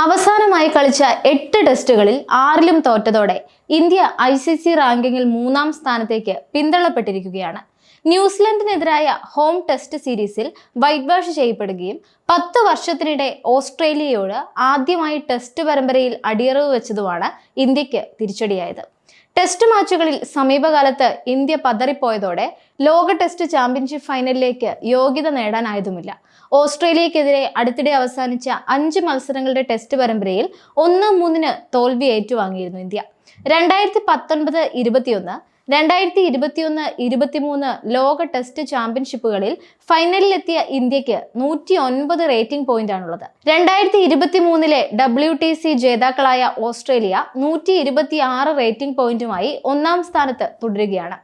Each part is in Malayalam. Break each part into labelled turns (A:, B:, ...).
A: അവസാനമായി കളിച്ച എട്ട് ടെസ്റ്റുകളിൽ ആറിലും തോറ്റതോടെ ഇന്ത്യ ഐ സി സി റാങ്കിങ്ങിൽ മൂന്നാം സ്ഥാനത്തേക്ക് പിന്തള്ളപ്പെട്ടിരിക്കുകയാണ്. ന്യൂസിലൻഡിനെതിരായ ഹോം ടെസ്റ്റ് സീരീസിൽ വൈറ്റ് വാഷ് ചെയ്യപ്പെടുകയും പത്ത് വർഷത്തിനിടെ ഓസ്ട്രേലിയയോട് ആദ്യമായി ടെസ്റ്റ് പരമ്പരയിൽ അടിയറവ് വെച്ചതുമാണ് ഇന്ത്യയ്ക്ക് തിരിച്ചടിയായത്. ടെസ്റ്റ് മാച്ചുകളിൽ സമീപകാലത്ത് ഇന്ത്യ പതറിപ്പോയതോടെ ലോക ടെസ്റ്റ് ചാമ്പ്യൻഷിപ്പ് ഫൈനലിലേക്ക് യോഗ്യത നേടാനായതുമില്ല. ഓസ്ട്രേലിയക്കെതിരെ അടുത്തിടെ അവസാനിച്ച അഞ്ച് മത്സരങ്ങളുടെ ടെസ്റ്റ് പരമ്പരയിൽ ഒന്ന് മൂന്നിന് തോൽവി ഏറ്റുവാങ്ങിയിരുന്നു ഇന്ത്യ. രണ്ടായിരത്തി പത്തൊൻപത് ഇരുപത്തിയൊന്ന് രണ്ടായിരത്തി ഇരുപത്തിയൊന്ന് ഇരുപത്തിമൂന്ന് ലോക ടെസ്റ്റ് ചാമ്പ്യൻഷിപ്പുകളിൽ ഫൈനലിലെത്തിയ ഇന്ത്യയ്ക്ക് നൂറ്റി ഒൻപത് റേറ്റിംഗ് പോയിന്റാണുള്ളത്. രണ്ടായിരത്തി ഇരുപത്തി മൂന്നിലെ ഡബ്ല്യു ടി സി ജേതാക്കളായ ഓസ്ട്രേലിയ നൂറ്റി ഇരുപത്തി ആറ് റേറ്റിംഗ് പോയിന്റുമായി ഒന്നാം സ്ഥാനത്ത് തുടരുകയാണ്.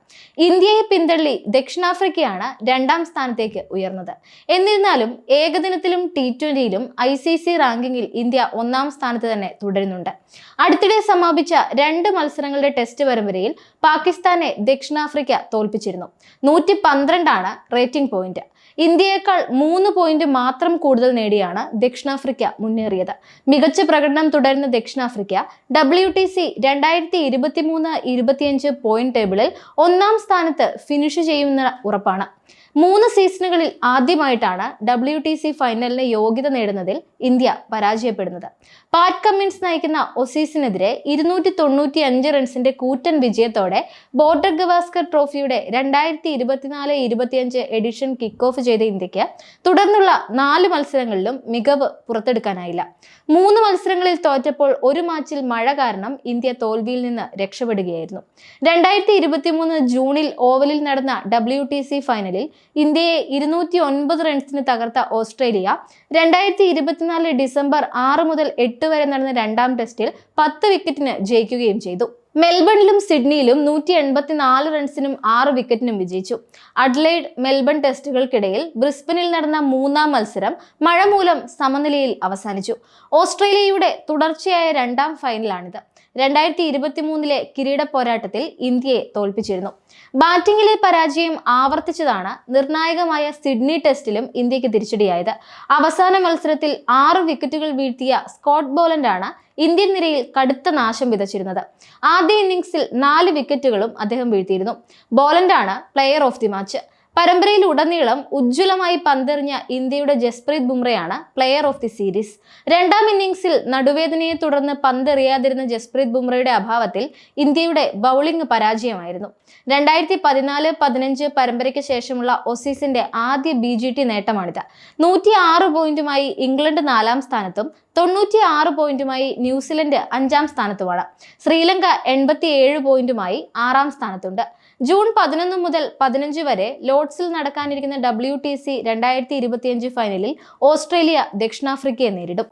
A: ഇന്ത്യയെ പിന്തള്ളി ദക്ഷിണാഫ്രിക്കയാണ് രണ്ടാം സ്ഥാനത്തേക്ക് ഉയർന്നത്. എന്നിരുന്നാലും ഏകദിനത്തിലും ടി ട്വന്റിയിലും ഐ സി സി റാങ്കിങ്ങിൽ ഇന്ത്യ ഒന്നാം സ്ഥാനത്ത് തന്നെ തുടരുന്നുണ്ട്. അടുത്തിടെ സമാപിച്ച രണ്ട് മത്സരങ്ങളുടെ ടെസ്റ്റ് പരമ്പരയിൽ പാകിസ്ഥാനെ ദക്ഷിണാഫ്രിക്ക തോൽപ്പിച്ചിരുന്നു. നൂറ്റി പന്ത്രണ്ടാണ് റേറ്റിംഗ് പോയിന്റ്. ഇന്ത്യയേക്കാൾ മൂന്ന് പോയിന്റ് മാത്രം കൂടുതൽ നേടിയാണ് ദക്ഷിണാഫ്രിക്ക മുന്നേറിയത്. മികച്ച പ്രകടനം തുടരുന്ന ദക്ഷിണാഫ്രിക്ക ഡബ്ല്യു ടി സി രണ്ടായിരത്തി ഇരുപത്തി മൂന്ന് ഇരുപത്തിയഞ്ച് പോയിന്റ് ടേബിളിൽ ഒന്നാം സ്ഥാനത്ത് ഫിനിഷ് ചെയ്യുന്ന ഉറപ്പാണ്. മൂന്ന് സീസണുകളിൽ ആദ്യമായിട്ടാണ് ഡബ്ല്യു ടി സി ഫൈനലിന് യോഗ്യത നേടുന്നതിൽ ഇന്ത്യ പരാജയപ്പെടുന്നത്. പാറ്റ് കമ്മിൻസ് നയിക്കുന്ന ഒസീസിനെതിരെ ഇരുന്നൂറ്റി തൊണ്ണൂറ്റി അഞ്ച് റൺസിന്റെ കൂറ്റൻ വിജയത്തോടെ ബോർഡർ ഗവാസ്കർ ട്രോഫിയുടെ രണ്ടായിരത്തി ഇരുപത്തിനാല് ഇരുപത്തിയഞ്ച് എഡിഷൻ കിക്ക് ഓഫ് ചെയ്ത ഇന്ത്യയ്ക്ക് തുടർന്നുള്ള നാല് മത്സരങ്ങളിലും മികവ് പുറത്തെടുക്കാനായില്ല. മൂന്ന് മത്സരങ്ങളിൽ തോറ്റപ്പോൾ ഒരു മാച്ചിൽ മഴ കാരണം ഇന്ത്യ തോൽവിയിൽ നിന്ന് രക്ഷപ്പെടുകയായിരുന്നു. രണ്ടായിരത്തി ഇരുപത്തി മൂന്ന് ജൂണിൽ ഓവലിൽ നടന്ന ഡബ്ല്യു ടി സി ഫൈനലിൽ ഇന്ത്യയെ ഇരുന്നൂറ്റി ഒൻപത് റൺസിന് തകർത്ത ഓസ്ട്രേലിയ രണ്ടായിരത്തി ഇരുപത്തിനാല് ഡിസംബർ ആറ് മുതൽ എട്ട് വരെ നടന്ന രണ്ടാം ടെസ്റ്റിൽ പത്ത് വിക്കറ്റിന് ജയിക്കുകയും ചെയ്തു. മെൽബണിലും സിഡ്നിയിലും നൂറ്റി എൺപത്തിനാല് റൺസിനും ആറ് വിക്കറ്റിനും വിജയിച്ചു. അഡ്ലൈഡ് മെൽബൺ ടെസ്റ്റുകൾക്കിടയിൽ ബ്രിസ്ബനിൽ നടന്ന മൂന്നാം മത്സരം മഴ മൂലം സമനിലയിൽ അവസാനിച്ചു. ഓസ്ട്രേലിയയുടെ തുടർച്ചയായ രണ്ടാം ഫൈനലാണിത്. രണ്ടായിരത്തി ഇരുപത്തി മൂന്നിലെ കിരീട പോരാട്ടത്തിൽ ഇന്ത്യയെ തോൽപ്പിച്ചിരുന്നു. ബാറ്റിംഗിലെ പരാജയം ആവർത്തിച്ചതാണ് നിർണായകമായ സിഡ്നി ടെസ്റ്റിലും ഇന്ത്യയ്ക്ക് തിരിച്ചടിയായത്. അവസാന മത്സരത്തിൽ ആറ് വിക്കറ്റുകൾ വീഴ്ത്തിയ സ്കോട്ട് ബോലൻഡാണ് ഇന്ത്യൻ നിരയിൽ കടുത്ത നാശം വിതച്ചിരുന്നത്. ആദ്യ ഇന്നിംഗ്സിൽ നാല് വിക്കറ്റുകളും അദ്ദേഹം വീഴ്ത്തിയിരുന്നു. ബോലൻഡാണ് പ്ലെയർ ഓഫ് ദി മാച്ച് പരമ്പരയിൽ ഉടനീളം ഉജ്ജ്വലമായി പന്തെറിഞ്ഞ ഇന്ത്യയുടെ ജസ്പ്രീത് ബുംറയാണ് പ്ലെയർ ഓഫ് ദി സീരീസ് രണ്ടാം ഇന്നിംഗ്സിൽ നടുവേദനയെ തുടർന്ന് പന്തെറിയാതിരുന്ന ജസ്പ്രീത് ബുംറയുടെ അഭാവത്തിൽ ഇന്ത്യയുടെ ബൗളിംഗ് പരാജയമായിരുന്നു. രണ്ടായിരത്തി പതിനാല് പതിനഞ്ച് പരമ്പരയ്ക്ക് ശേഷമുള്ള ഒസീസിന്റെ ആദ്യ ബി ജി ടി നേട്ടമാണിത്. നൂറ്റി ആറ് പോയിന്റുമായി ഇംഗ്ലണ്ട് നാലാം സ്ഥാനത്തും തൊണ്ണൂറ്റി ആറ് പോയിന്റുമായി ന്യൂസിലൻഡ് അഞ്ചാം സ്ഥാനത്തുമാണ്. ശ്രീലങ്ക എൺപത്തി ഏഴ് പോയിന്റുമായി ആറാം സ്ഥാനത്തുണ്ട്. ജൂൺ പതിനൊന്ന് മുതൽ പതിനഞ്ച് വരെ ലോർഡ്സിൽ നടക്കാനിരിക്കുന്ന ഡബ്ല്യു ടി സി രണ്ടായിരത്തി ഇരുപത്തിയഞ്ച് ഫൈനലിൽ ഓസ്ട്രേലിയ ദക്ഷിണാഫ്രിക്കയെ നേരിടും.